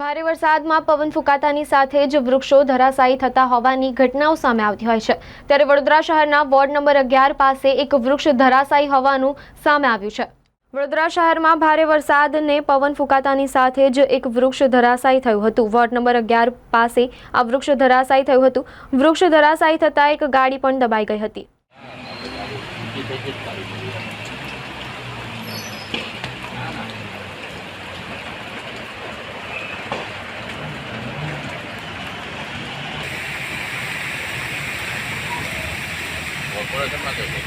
ભારે વરસાદમાં પવન ફૂંકાતાની સાથે જ વૃક્ષો ધરાશાયી થતા હોવાની ઘટનાઓ સામે આવતી હોય છે. ત્યારે વડોદરા શહેરના વોર્ડ નંબર અગિયાર પાસે એક વૃક્ષ ધરાશાયી હોવાનું સામે આવ્યું છે. વડોદરા શહેરમાં ભારે વરસાદને પવન ફૂંકાતાની સાથે જ એક વૃક્ષ ધરાશાયી થયું હતું. વોર્ડ નંબર અગિયાર પાસે આ વૃક્ષ ધરાશાયી થયું હતું. વૃક્ષ ધરાશાયી થતાં એક ગાડી પણ દબાઈ ગઈ હતી. કોર્પોરેશનમાં કઈ છે?